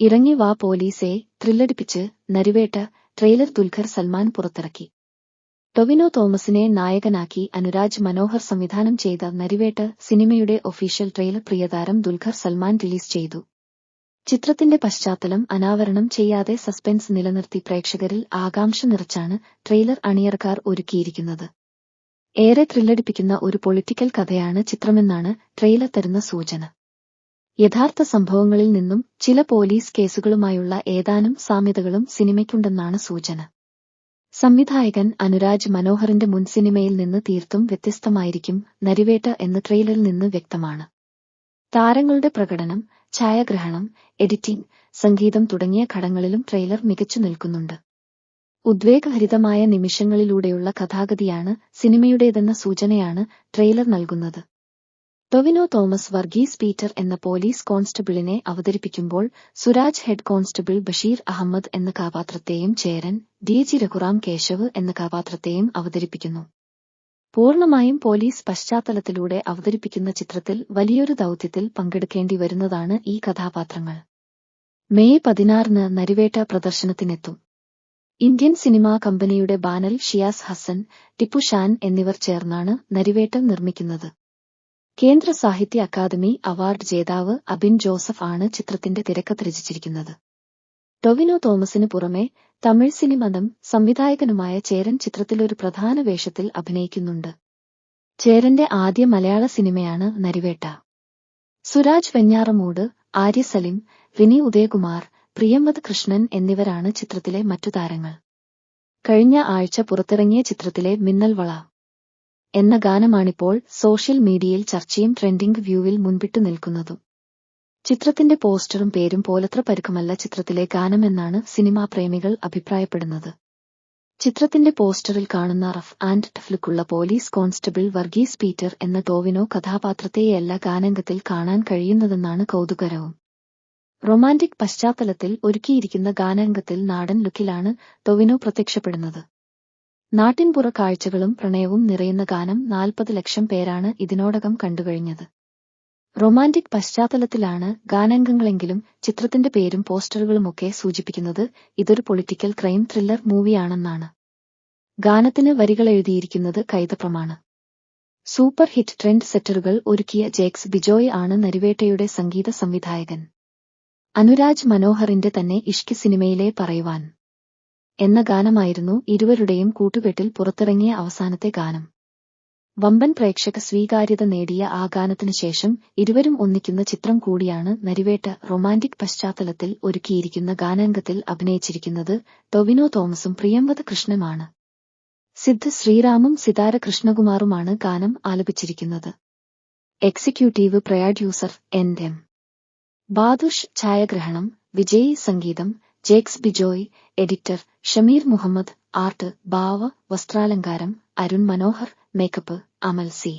ഇറങ്ങി വാ പോലീസെ ത്രില്ലടിപ്പിച്ച് നരിവേട്ട ട്രെയിലർ ദുൽഖർ സൽമാൻ പുറത്തിറക്കി. ടൊവിനോ തോമസിനെ നായകനാക്കി അനുരാജ് മനോഹർ സംവിധാനം ചെയ്ത നരിവേട്ട സിനിമയുടെ ഒഫീഷ്യൽ ട്രെയിലർ പ്രിയതാരം ദുൽഖർ സൽമാൻ റിലീസ് ചെയ്തു. ചിത്രത്തിന്റെ പശ്ചാത്തലം അനാവരണം ചെയ്യാതെ സസ്പെൻസ് നിലനിർത്തി പ്രേക്ഷകരിൽ ആകാംക്ഷ നിറച്ചാണ് ട്രെയിലർ അണിയർക്കാർ ഒരുക്കിയിരിക്കുന്നത്. ഏറെ ത്രില്ലടിപ്പിക്കുന്ന ഒരു പൊളിറ്റിക്കൽ കഥയാണ് ചിത്രമെന്നാണ് ട്രെയിലർ തരുന്ന സൂചന. യഥാർത്ഥ സംഭവങ്ങളിൽ നിന്നും ചില പോലീസ് കേസുകളുമായുള്ള ഏതാനും സാമ്യതകളും സിനിമയ്ക്കുണ്ടെന്നാണ് സൂചന. സംവിധായകൻ അനുരാജ് മനോഹറിന്റെ മുൻ സിനിമയിൽ നിന്ന് തീർത്തും വ്യത്യസ്തമായിരിക്കും നരിവേട്ട എന്ന ട്രെയിലറിൽ നിന്ന് വ്യക്തമാണ്. താരങ്ങളുടെ പ്രകടനം ഛായാഗ്രഹണം എഡിറ്റിംഗ് സംഗീതം തുടങ്ങിയ ഘടങ്ങളിലും ട്രെയിലർ മികച്ചു നിൽക്കുന്നുണ്ട്. ഉദ്വേഗഹരിതമായ നിമിഷങ്ങളിലൂടെയുള്ള കഥാഗതിയാണ് സിനിമയുടേതെന്ന സൂചനയാണ് ട്രെയിലർ നൽകുന്നത്. ടൊവിനോ തോമസ് വർഗീസ് പീറ്റർ എന്ന പോലീസ് കോൺസ്റ്റബിളിനെ അവതരിപ്പിക്കുമ്പോൾ സുരാജ് ഹെഡ് കോൺസ്റ്റബിൾ ബഷീർ അഹമ്മദ് എന്ന കഥാപാത്രത്തെയും ചേരൻ ഡി ജി രഘുറാം കേശവ് എന്ന കഥാപാത്രത്തെയും അവതരിപ്പിക്കുന്നു. പൂർണമായും പോലീസ് പശ്ചാത്തലത്തിലൂടെ അവതരിപ്പിക്കുന്ന ചിത്രത്തിൽ വലിയൊരു ദൌത്യത്തിൽ പങ്കെടുക്കേണ്ടി വരുന്നതാണ് ഈ കഥാപാത്രങ്ങൾ. മെയ് പതിനാറിന് നരിവേട്ട പ്രദർശനത്തിനെത്തും. ഇന്ത്യൻ സിനിമാ കമ്പനിയുടെ ബാനൽ ഷിയാസ് ഹസൻ ടിപ്പു ഷാൻ എന്നിവർ ചേർന്നാണ് നരിവേട്ടം നിർമ്മിക്കുന്നത്. കേന്ദ്ര സാഹിത്യ അക്കാദമി അവാർഡ് ജേതാവ് അബിൻ ജോസഫ് ആണ് ചിത്രത്തിന്റെ തിരക്കഥ രചിച്ചിരിക്കുന്നത് ടൊവിനോ തോമസിന് പുറമെ തമിഴ് സിനിമതം സംവിധായകനുമായ ചേരൻ ചിത്രത്തിലൊരു പ്രധാന വേഷത്തിൽ അഭിനയിക്കുന്നുണ്ട്. ചേരന്റെ ആദ്യ മലയാള സിനിമയാണ് നരിവേട്ട. സുരാജ് വെഞ്ഞാറമൂട് ആര്യ സലിം വിനി ഉദയകുമാർ പ്രിയംവത് കൃഷ്ണൻ എന്നിവരാണ് ചിത്രത്തിലെ മറ്റു താരങ്ങൾ. കഴിഞ്ഞ ആഴ്ച പുറത്തിറങ്ങിയ ചിത്രത്തിലെ മിന്നൽ വള എന്ന ഗാനമാണിപ്പോൾ സോഷ്യൽ മീഡിയയിൽ ചർച്ചയും ട്രെൻഡിംഗ് വ്യൂവിൽ മുൻപിട്ടു നിൽക്കുന്നതും. ചിത്രത്തിന്റെ പോസ്റ്ററും പേരും പോലത്ര പരുക്കമല്ല ചിത്രത്തിലെ ഗാനമെന്നാണ് സിനിമാ പ്രേമികൾ അഭിപ്രായപ്പെടുന്നത്. ചിത്രത്തിന്റെ പോസ്റ്ററിൽ കാണുന്ന റഫ് ആൻഡ് ടഫ്ലുക്കുള്ള പോലീസ് കോൺസ്റ്റബിൾ വർഗീസ് പീറ്റർ എന്ന ടോവിനോ കഥാപാത്രത്തെയല്ല ഗാനംഗത്തിൽ കാണാൻ കഴിയുന്നതെന്നാണ് കൗതുകരവും. റൊമാന്റിക് പശ്ചാത്തലത്തിൽ ഒരുക്കിയിരിക്കുന്ന ഗാനംഗത്തിൽ നാടൻ ലുക്കിലാണ് ടൊവിനോ പ്രത്യക്ഷപ്പെടുന്നത്. നാട്ടിൻപുറ കാഴ്ചകളും പ്രണയവും നിറയുന്ന ഗാനം നാൽപ്പത് ലക്ഷം പേരാണ് ഇതിനോടകം കണ്ടുകഴിഞ്ഞത്. റൊമാന്റിക് പശ്ചാത്തലത്തിലാണ് ഗാനാംഗങ്ങളെങ്കിലും ചിത്രത്തിന്റെ പേരും പോസ്റ്ററുകളുമൊക്കെ സൂചിപ്പിക്കുന്നത് ഇതൊരു പൊളിറ്റിക്കൽ ക്രൈം ത്രില്ലർ മൂവിയാണെന്നാണ്. ഗാനത്തിന് വരികൾ എഴുതിയിരിക്കുന്നത് കൈതപ്രമാണ്. സൂപ്പർ ഹിറ്റ് ട്രെൻഡ് സെറ്ററുകൾ ഒരുക്കിയ ജേക്സ് ബിജോയ് ആണ് നരിവേട്ടയുടെ സംഗീത സംവിധായകൻ. അനുരാജ് മനോഹറിന്റെ തന്നെ ഇഷ്കി സിനിമയിലെ പറയുവാൻ. എന്ന ഗാനമായിരുന്നു ഇരുവരുടെയും കൂട്ടുകെട്ടിൽ പുറത്തിറങ്ങിയ അവസാനത്തെ ഗാനം. വമ്പൻ പ്രേക്ഷക സ്വീകാര്യത നേടിയ ആ ഗാനത്തിനു ശേഷം ഇരുവരും ഒന്നിക്കുന്ന ചിത്രം കൂടിയാണ് നരിവേട്ട റൊമാന്റിക് പശ്ചാത്തലത്തിൽ ഒരുക്കിയിരിക്കുന്ന ഗാനാംഗത്തിൽ അഭിനയിച്ചിരിക്കുന്നത് ടൊവിനോ തോമസും പ്രിയംവത കൃഷ്ണനുമാണ്. സിദ്ധ് ശ്രീറാമും സിതാര കൃഷ്ണകുമാറുമാണ് ഗാനം ആലപിച്ചിരിക്കുന്നത്. Executive producer N. M. Badush ഛായാഗ്രഹണം വിജയ് സംഗീതം Jakes Bejoy editor Shameer Muhammad art Bava വസ്ത്രാലങ്കാരം Arun Manohar makeup Amal C.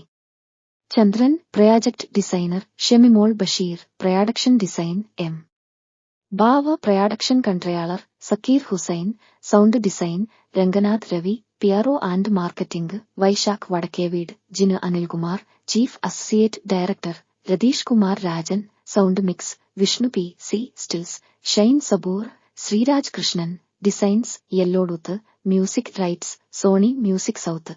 Chandran project designer Shemimol Basheer production design M. Bava production controller Sakeer Hussain sound design Ranganath Ravi PRO and marketing Vaisakh Vadakkeveedu Jinu Anilkumar chief associate director Ratheesh Kumar Rajan sound mix Vishnu P C stills Shine Saboor Sreeraj Krishnan designs Yellowtooth music rights Sony music South.